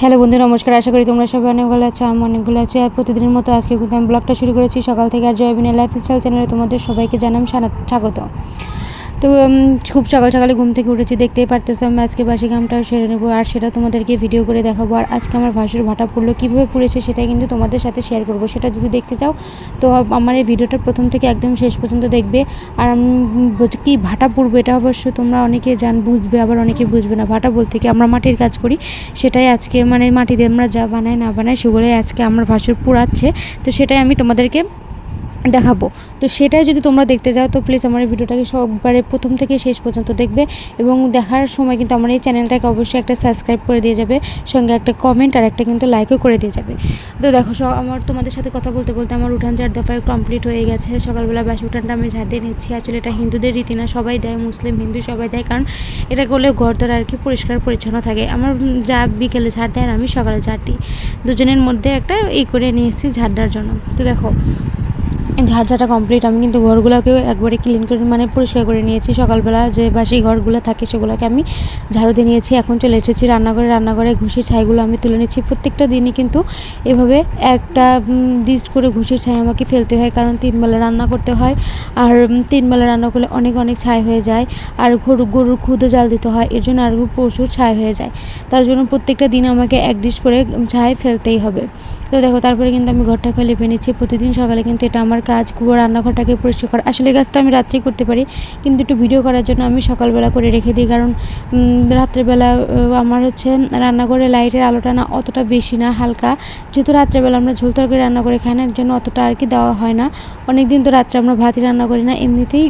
Hello বন্ধু, নমস্কার। আশা করি তোমরা সবাই অনেক ভালো আছো আমি অনেক ভালো আছি। আর প্রতিদিনের মতো আজকে কিন্তু আমি ব্লগটা শুরু করেছি। সকাল থেকে আর জয়বিনের লাইফস্টাইল চ্যানেলে তোমাদের সবাইকে জানাম স্বাগত। তো খুব সকাল সকালে ঘুম থেকে উঠেছি, দেখতেই পারতেছো আমি আজকে বাসি কামটাও সেরে নেব, আর সেটা তোমাদেরকে ভিডিও করে দেখাবো। আর আজকে আমার ভাসুর ভাটা পড়ল, কীভাবে পড়েছে সেটাই কিন্তু তোমাদের সাথে শেয়ার করব। সেটা যদি দেখতে চাও, তো আমার এই ভিডিওটা প্রথম থেকে একদম শেষ পর্যন্ত দেখবে। আর আমি কি ভাটা পড়ব এটা অবশ্য তোমরা অনেকে জান, বুঝবে, আবার অনেকে বুঝবে না। ভাটা বলতে কি আমরা মাটির কাজ করি, সেটাই আজকে মানে মাটি দিয়ে আমরা যা বানাই না বানাই, সেগুলোই আজকে আমার ভাসুর পুরাচ্ছে তো সেটাই আমি তোমাদেরকে দেখাবো। তো সেটাই যদি তোমরা দেখতে যাও, তো প্লিজ আমার ভিডিওটাকে সববারে প্রথম থেকে শেষ পর্যন্ত দেখবে এবং দেখার সময় কিন্তু আমার এই চ্যানেলটাকে অবশ্যই একটা সাবস্ক্রাইব করে দিয়ে যাবে, সঙ্গে একটা কমেন্ট আর একটা কিন্তু লাইকও করে দিয়ে যাবে। তো দেখো সব আমার তোমাদের সাথে কথা বলতে বলতে আমার উঠান ঝাড় দফার কমপ্লিট হয়ে গেছে। সকালবেলা বাসি উঠানটা আমি ঝাড় দিয়ে নিচ্ছি। আসলে এটা হিন্দুদের রীতি না, সবাই দেয়, মুসলিম, হিন্দু সবাই দেয়, কারণ এটা করলে ঘর আর কি পরিষ্কার পরিচ্ছন্ন থাকে। আমার যা বিকেলে ঝাড় দেয় আর আমি সকালে ঝাড় দিই। দুজনের মধ্যে একটা এই করে নিয়েছি ঝাড় জন্য। তো দেখো ঝাড়ঝাটা কমপ্লিট আমি কিন্তু ঘরগুলোকেও একবারে ক্লিন করে মানে পরিষ্কার করে নিয়েছি। সকালবেলা যে বাসি ঘরগুলো থাকে সেগুলোকে আমি ঝাড়ু দিয়ে নিয়েছি। এখন চলে এসেছি রান্নাঘরে। রান্নাঘরে ঘুষির ছাইগুলো আমি তুলে নিচ্ছি। প্রত্যেকটা দিনই কিন্তু এভাবে একটা ডিস্ট করে ঘুষির ছাই আমাকে ফেলতে হয়। কারণ তিনবেলা রান্না করতে হয়। আর তিনবেলা রান্না করলে অনেক অনেক ছাই হয়ে যায়। আর গরু, গরুর খুদও জাল দিতে হয়। এর জন্য আরও প্রচুর ছাই হয়ে যায়। তার জন্য প্রত্যেকটা দিন আমাকে এক ডিস্ট করে ছাই ফেলতেই হবে। তো দেখো, তারপরে কিন্তু আমি ঘরটাকে লেপে নিচ্ছি। প্রতিদিন সকালে কিন্তু এটা আমার কাজ পুরো রান্নাঘরটাকে পরিষ্কার করা। আসলে কাজটা আমি রাত্রেই করতে পারি, কিন্তু একটু ভিডিও করার জন্য আমি সকালবেলা করে রেখে দিই, কারণ রাত্রেবেলা আমার হচ্ছে রান্নাঘরে লাইটের আলোটা না অতটা বেশি না, হালকা। যেহেতু রাত্রেবেলা আমরা ঝোল তরকারি রান্না করে খাই না এর জন্য অতটা আর কি দেওয়া হয় না। অনেক দিন তো রাত্রে আমরা ভাতই রান্না করি না, এমনিতেই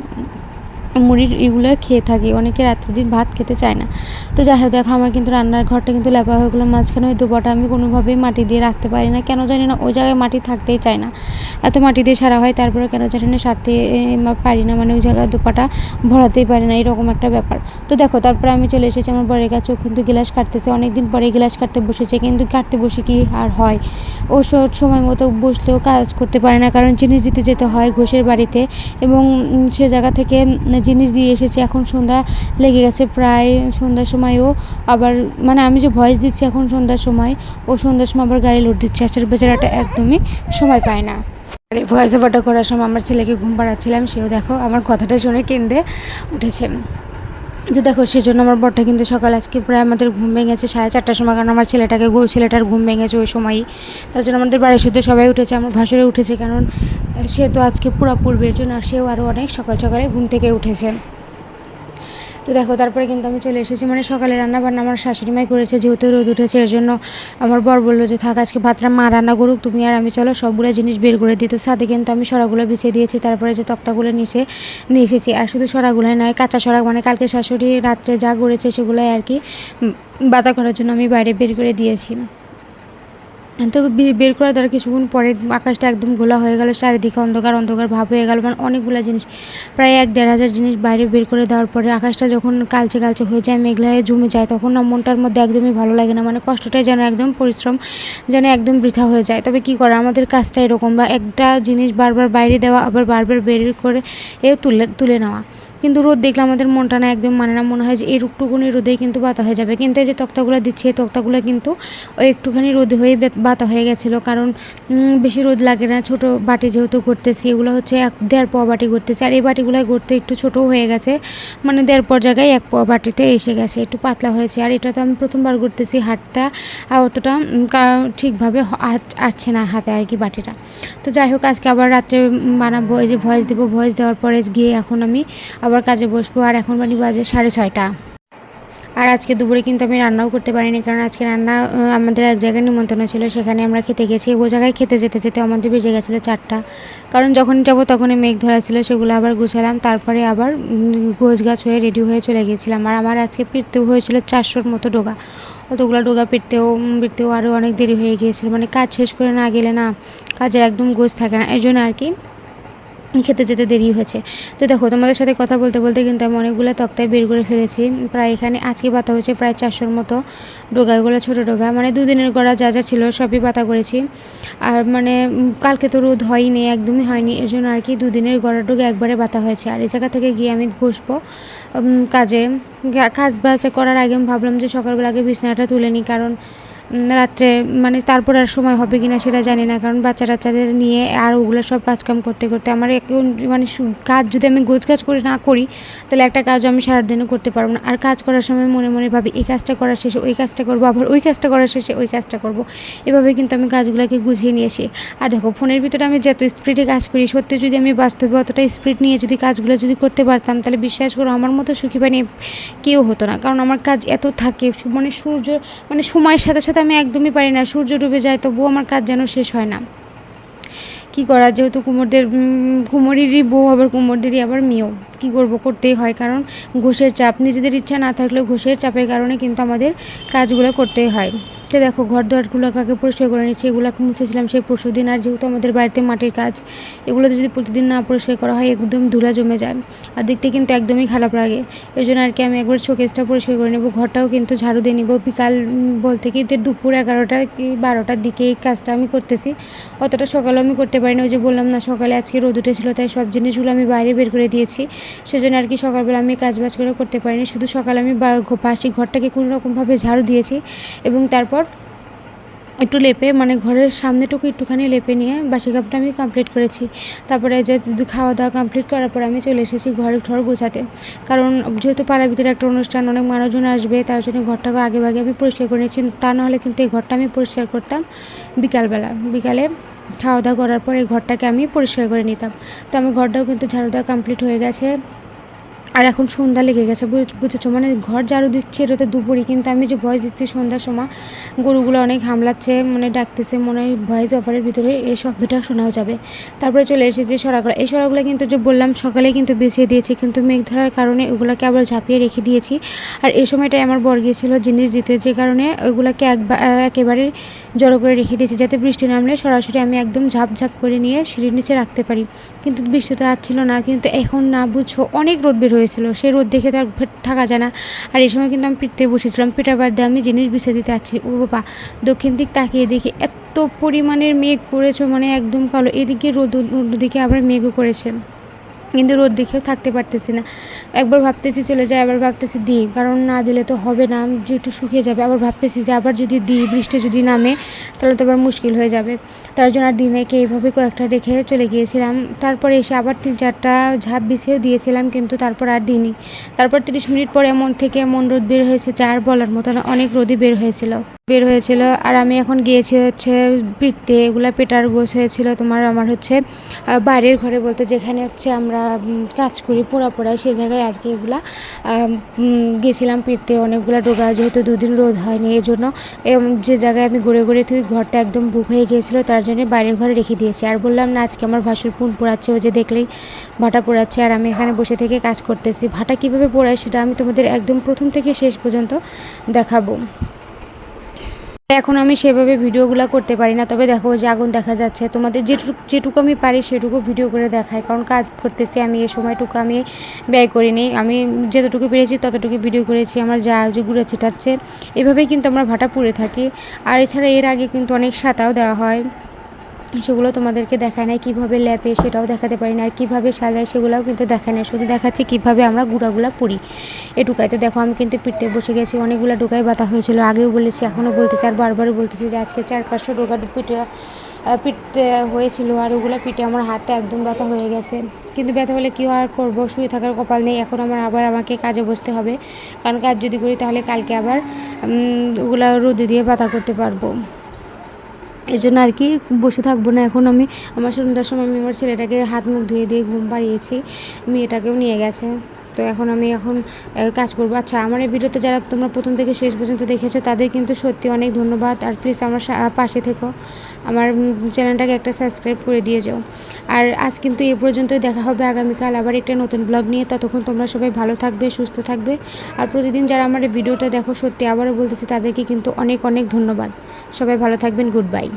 মুড়ির এগুলো খেয়ে থাকি। অনেকে রাত্রের দিন ভাত খেতে চায় না। তো যাই হোক, দেখো আমার কিন্তু রান্নার ঘরটা কিন্তু লেপা হয়ে গেলো। মাঝখানে ওই দুপাটা আমি কোনোভাবেই মাটি দিয়ে রাখতে পারি না। কেন জানি না, ওই জায়গায় মাটি থাকতেই চায় না। এত মাটি দিয়ে সারা হয়, তারপরে কেন জানি না সারতে পারি না। মানে ওই জায়গায় দুপাটা ভরাতেই পারি না, এরকম একটা ব্যাপার। তো দেখো, তারপরে আমি চলে এসেছি। আমার বরের কাছে ও কিন্তু গ্লাস কাটতেছে। অনেক দিন পরে গ্লাস কাটতে বসেছে, কিন্তু কাটতে বসে কি আর হয়? ও সময় মতো বসলেও কাজ করতে পারে না, কারণ জিনিস দিতে যেতে হয় ঘোষের বাড়িতে। এবং সে জায়গা থেকে জিনিস দিয়ে এসেছে, এখন সন্ধ্যা লেগে গেছে প্রায় সন্ধ্যার সময়ও। আবার মানে আমি যে ভয়েস দিচ্ছি এখন সন্ধ্যার সময়, ও সন্ধ্যার সময় আবার গাড়ি লোড দিচ্ছে। আসলে বেচারাটা একদমই সময় পায় না। আর ভয়েস ওভারটা করার সময় আমার ছেলেকে ঘুম পাড়াচ্ছিলাম, সেও দেখো আমার কথাটা শুনে কেঁদে উঠেছে। তো দেখো, সেজন্য আমার বরটা কিন্তু সকাল আজকে প্রায় আমাদের ঘুম ভেঙেছে সাড়ে চারটার সময়, কারণ আমার ছেলেটাকে ছেলেটার ঘুম ভেঙেছে ওই সময়ই। তার জন্য আমাদের বাড়ির শুদ্ধ সবাই উঠেছে, আমার ভাসুরে উঠেছে, কারণ সে তো আজকে পুরা পূর্বের জন্য, আর সেও আরও অনেক সকাল সকালে ঘুম থেকে উঠেছে। তো দেখো, তারপরে কিন্তু আমি চলে এসেছি। মানে সকালে রান্না বান্না আমার শাশুড়ি মাই করেছে, যেহেতু রোদ উঠেছে, এর জন্য আমার বর বলল যে, থাক, আজকে ভাতটা মা রান্না করুক, তুমি আর আমি, চলো সবগুলো জিনিস বের করে দিই। তো সাথে কিন্তু আমি সরাগুলো বিছিয়ে দিয়েছি, তারপরে যে তক্তাগুলো নিচে, নিয়ে এসেছি। আর শুধু সরাগুলোই নয়, কাঁচা সরা মানে কালকে শাশুড়ি রাত্রে যা করেছে, সেগুলোই আর কি বাতা করার জন্য আমি বাইরে বের করে দিয়েছি। তো বের করার দ্বারা কিছুক্ষণ পরে আকাশটা একদম ঘোলা হয়ে গেল, চারিদিকে অন্ধকার অন্ধকার ভাব হয়ে গেল মানে অনেকগুলো জিনিস। প্রায় এক দেড় হাজার জিনিস বাইরে বের করে দেওয়ার পরে আকাশটা যখন কালচে কালচে হয়ে যায়, মেঘলা হয়ে জমে যায়, তখন না মনটার মধ্যে একদমই ভালো লাগে না মানে কষ্টটাই যেন একদম পরিশ্রম যেন একদম বৃথা হয়ে যায়। তবে কি করা, আমাদের কাজটা এরকম বা একটা জিনিস বারবার বাইরে দেওয়া, আবার বারবার বের করে এ তুলে তুলে নেওয়া। কিন্তু রোদ দেখলে আমাদের মনটা না একদম মানে না, মনে হয় যে এই রুকটুকুনি রোদেই কিন্তু বাতা হয়ে যাবে। কিন্তু এই যে তক্তাগুলো দিচ্ছে, এই তক্তাগুলো কিন্তু ওই একটুখানি রোদে হয়ে বাতা হয়ে গেছিল। কারণ বেশি রোদ লাগে না। ছোট বাটি যেহেতু করতেছি এগুলো হচ্ছে এক দেড় পোয়া বাটি করতেছি আর এই বাটিগুলো করতে একটু ছোটও হয়ে গেছে। মানে দেড় পর জায়গায় এক পোয়া বাটিতে এসে গেছে। একটু পাতলা হয়েছে। আর এটা তো আমি প্রথমবার করতেছি আর অতটা ঠিকভাবে আসছে না হাতে আর কি বাটিটা। তো যাই হোক, আজকে আবার রাত্রে বানাবো। এই যে ভয়েস দেবো। ভয়েস দেওয়ার পরে গিয়ে এখন আমি আবার কাজে বসবো আর এখন মানে বাজে সাড়ে ছয়টা। আর আজকে দুপুরে কিন্তু আমি রান্নাও করতে পারিনি কারণ আজকে রান্না আমাদের এক জায়গায় নিমন্ত্রণ ছিল, সেখানে আমরা খেতে গেছি ও জায়গায় খেতে যেতে যেতে আমাদের বেজে গেছিল চারটা। কারণ যখন যাব তখনই মেঘ ধরা ছিল, সেগুলো আবার গুছালাম। তারপরে আবার গোছ গাছ হয়ে রেডি হয়ে চলে গিয়েছিলাম। আর আমার আজকে ফিরতেও হয়েছিল চারশোর মতো ডোগা। অতগুলো ডোগা পিটতেও পিটতেও আরও অনেক দেরি হয়ে গিয়েছিল। মানে কাজ শেষ করে না গেলে না কাজের একদম গোছ থাকে না। এই জন্য আর কি খেতে যেতে দেরি হয়েছে। তো দেখো, তোমাদের সাথে কথা বলতে বলতে কিন্তু আমি অনেকগুলো তক্তায় বের করে ফেলেছি। প্রায় এখানে আজকে পাতা হয়েছে প্রায় চারশোর মতো ডোগাগুলো ছোটো ডোগা। মানে দুদিনের গড়া যা যা ছিল সবই পাতা করেছি। আর মানে কালকে তো রোদ হয়নি, একদমই হয়নি। এর জন্য আর কি দুদিনের গড়া ডোগা একবারে পাতা হয়েছে। আর এই জায়গা থেকে গিয়ে আমি বসবো কাজে। কাজ বাজ করার আগে আমি ভাবলাম যে সকালবেলা আগে বিছানাটা তুলে নিই, কারণ রাত্রে মানে তারপর আর সময় হবে কি না সেটা জানি না, কারণ বাচ্চা টাচ্চাদের নিয়ে আর ওগুলো সব কাজকাম করতে করতে আমার এখন মানে কাজ যদি আমি গোজ কাজ করে না করি, তাহলে একটা কাজ আমি সারাদিনও করতে পারব না। আর কাজ করার সময় মনে মনে ভাবি, এই কাজটা করার শেষে ওই কাজটা করব, আবার ওই কাজটা করার শেষে ওই কাজটা করব। এভাবে কিন্তু আমি কাজগুলোকে গুছিয়ে নিয়েছি আর দেখো, ফোনের ভিতরে আমি যত স্পিডে কাজ করি, সত্যি যদি আমি বাস্তবে অতটা স্পিড নিয়ে যদি কাজগুলো যদি করতে পারতাম, তাহলে বিশ্বাস করো আমার মতো সুখী বানিয়ে কেউ হতো না। কারণ আমার কাজ এত থাকে মানে সূর্য মানে সময়ের সাথে সাথে আমি একদমই পারি না, সূর্য ডুবে যায়, তবুও আমার কাজ যেন শেষ হয় না। কি করা, যেহেতু কুমোরদের কুমোরেরই বউ, আবার কুমোরদেরই আবার মেয়েও, কী করব, করতেই হয়, কারণ ঘোষের চাপ, নিজেদের ইচ্ছা না থাকলেও ঘোষের চাপের কারণে কিন্তু আমাদের কাজগুলো করতেই হয়। সে দেখো ঘর দোয়ারগুলো আগে পরিষ্কার করে নিচ্ছি এগুলো মুছেছিলাম সেই পরশু দিন। আর যেহেতু আমাদের বাড়িতে মাটির কাজ, এগুলোতে যদি প্রতিদিন না পরিষ্কার করা হয়, একদম ধুলা জমে যায়। আর দেখতে কিন্তু একদমই খারাপ লাগে। এই জন্য আর কি আমি একবার শোকেসটা পরিষ্কার করে নেব। ঘরটাও কিন্তু ঝাড়ু দিয়ে নিব। বিকাল বলতে কি দুপুর এগারোটা কি বারোটার দিকে এই কাজটা আমি করতেছি। অতটা সকালেও আমি করতে পারি না ওই যে বললাম না, সকালে আজকে রোদ উঠেছিল, তাই সব জিনিসগুলো আমি বাইরে বের করে দিয়েছি। সেজন্য আর কি সকালবেলা আমি কাজ বাজ করে করতে পারিনি। শুধু সকালে আমি বাসি ঘরটাকে কোনো রকমভাবে ঝাড়ু দিয়েছি এবং তারপর একটু লেপে মানে ঘরের সামনেটুকু একটুখানি লেপে নিয়ে বাসি কাপটা আমি কমপ্লিট করেছি। তারপরে যে খাওয়া দাওয়া কমপ্লিট করার পর আমি চলে এসেছি ঘরে, ঘর গোছাতে। কারণ যেহেতু পাড়ার ভিতরে একটা অনুষ্ঠান, অনেক মানুষজন আসবে, তার জন্য ঘরটাকে আগে ভাগে আমি পরিষ্কার করে নিয়েছি। তা নাহলে কিন্তু এই ঘরটা আমি পরিষ্কার করতাম বিকালবেলা। বিকালে খাওয়া দাওয়া করার পর এই ঘরটাকে আমি পরিষ্কার করে নিতাম। তো আমার ঘরটাও কিন্তু ঝাড়ু দেওয়া কমপ্লিট হয়ে গেছে। আর এখন সন্ধ্যা লেগে গেছে, বুঝ- বুঝেছ? মানে ঘর ঝাড়ু দিচ্ছি এটা তো দুপুরই, কিন্তু আমি যে ভয়েস দিচ্ছি সন্ধ্যার সময়, গরুগুলো অনেক হামলাচ্ছে মানে ডাকতেছে, মনে হয় ভয়েস অফারের ভিতরে এই শব্দটা শোনাও যাবে। তারপরে চলে এসেছে সরাগুলো। এই সরাগুলো কিন্তু যে বললাম সকালে কিন্তু বেছে দিয়েছি, কিন্তু মেঘ ধরার কারণে ওগুলোকে আবার ঝাঁপিয়ে রেখে দিয়েছি। আর এই সময়টাই আমার বর গিয়েছিল জিনিস দিতে, যে কারণে ওগুলোকে একবার একেবারে জড়ো করে রেখে দিয়েছি, যাতে বৃষ্টি নামলে সরাসরি আমি একদম ঝাপ ঝাপ করে নিয়ে সিঁড়ির নিচে রাখতে পারি। কিন্তু বৃষ্টি তো আসছিল না, কিন্তু এখন না বুঝছ, অনেক রোদ বের হয়েছিল সেই রোদ দেখে তার থাকা যায় না। আর এই সময় কিন্তু আমি পিঠতে বসেছিলাম। পিঠার বাদ আমি জিনিস বিছিয়ে দিতে আছি ও বাবা, দক্ষিণ দিক তাকিয়ে দেখি এত পরিমাণের মেঘ করেছে মানে একদম কালো। এদিকে রোদ অন্যদিকে আবার মেঘও করেছে। কিন্তু রোদ দেখেও থাকতে পারতেছি না। একবার ভাবতেছি চলে যায় আবার ভাবতেছি দিই। কারণ না দিলে তো হবে না, যে একটু শুকিয়ে যাবে। আবার ভাবতেছি যে আবার যদি দিই, বৃষ্টি যদি নামে, তাহলে তো আবার মুশকিল হয়ে যাবে। তার জন্য আর দিনেকে এইভাবে কয়েকটা রেখে চলে গিয়েছিলাম। তারপরে এসে আবার তিন চারটা ঝাঁপ বিছিয়েও দিয়েছিলাম, কিন্তু তারপর আর দিইনি। তারপর তিরিশ মিনিট পরে এমন থেকে এমন রোদ বের হয়েছে যা আর বলার মতো অনেক রোদই বের হয়েছিল। বের হয়েছিল। আর আমি এখন গিয়েছি হচ্ছে পিঠতে এগুলা পেটার গোছ হয়েছিল তোমার আমার হচ্ছে বাইরের ঘরে বলতে যেখানে হচ্ছে আমরা উম, কাজ করি পোড়া পোড়াই সে জায়গায় আর কি এগুলা। গেছিলাম পিঠতে অনেকগুলো ডোগা যেহেতু দুদিন রোদ হয়নি এই জন্য যে জায়গায় আমি ঘুরে ঘুরে তুই ঘরটা একদম বুক হয়ে গিয়েছিল তার জন্য বাইরের ঘরে রেখে দিয়েছি। আর বললাম না আজকে আমার ভাসুর পুন পোড়াচ্ছে ও যে দেখলেই ভাটা পোড়াচ্ছে আর আমি এখানে বসে থেকে কাজ করতেছি। ভাটা কীভাবে পোড়ায় সেটা আমি তোমাদের একদম প্রথম থেকে শেষ পর্যন্ত দেখাবো। এখন আমি সেভাবে ভিডিওগুলো করতে পারি না। তবে দেখো যে আগুন দেখা যাচ্ছে। তোমাদের যেটুকু যেটুকু আমি পারি সেটুকু ভিডিও করে দেখাই। কারণ কাজ করতেছি আমি, এই সময়টুকু আমি ব্যয় করিনি। আমি যতটুকু পেরেছি ততটুকু ভিডিও করেছি। আমার যা যে ঘুরে ছিটাচ্ছে। এভাবেই কিন্তু আমরা ভাটা পুড়ে থাকি। আর এছাড়া এর আগে কিন্তু অনেক সাতাও দেওয়া হয়। সেগুলো তোমাদেরকে দেখায় না কীভাবে ল্যাপে সেটাও দেখাতে পারি না, আর কীভাবে সাজায় সেগুলোও কিন্তু দেখায় না শুধু দেখাচ্ছি কীভাবে আমরা গুঁড়াগুলা পুড়ি এটুকাই তো দেখো, আমি কিন্তু পিঠে বসে গেছি, অনেকগুলো ডোকাই বাতা হয়েছিল, আগেও বলেছি, এখনও বলতেছি, আর বারবারও বলতেছি যে আজকে চার পাঁচশো ডোকা পিঠে পিঠতে হয়েছিল, আর ওগুলো পিঠে আমার হাতটা একদম ব্যথা হয়ে গেছে। কিন্তু ব্যথা হলে কী আর করব? শুয়ে থাকার কপাল নেই, এখন আমার আবার আমাকে কাজে বসতে হবে। কারণ কাজ যদি করি তাহলে কালকে আবার ওগুলো রোদে দিয়ে পাতা করতে পারব। এই জন্য আর কি বসে থাকব না। এখন আমি আমার সন্ধ্যার সময় আমি আমার ছেলেটাকে হাত মুখ ধুয়ে দিয়ে ঘুম পাড়িয়েছি। মেয়েটাকেও নিয়ে গেছে। তো এখন আমি এখন কাজ করব। আচ্ছা আমার এই ভিডিওতে যারা তোমরা প্রথম থেকে শেষ পর্যন্ত দেখেছ, তাদের কিন্তু সত্যি অনেক ধন্যবাদ। আর প্লিজ আমার পাশে থেকো। আমার চ্যানেলটাকে একটা সাবস্ক্রাইব করে দিয়ে যাও। আর আজ কিন্তু এ পর্যন্তই, দেখা হবে আগামীকাল আবার একটা নতুন ব্লগ নিয়ে। ততক্ষণ তোমরা সবাই ভালো থাকবে, সুস্থ থাকবে। আর প্রতিদিন যারা আমার ভিডিওটা দেখো, সত্যি আবারও বলতেছি, তাদেরকে কিন্তু অনেক অনেক ধন্যবাদ। সবাই ভালো থাকবেন গুড বাই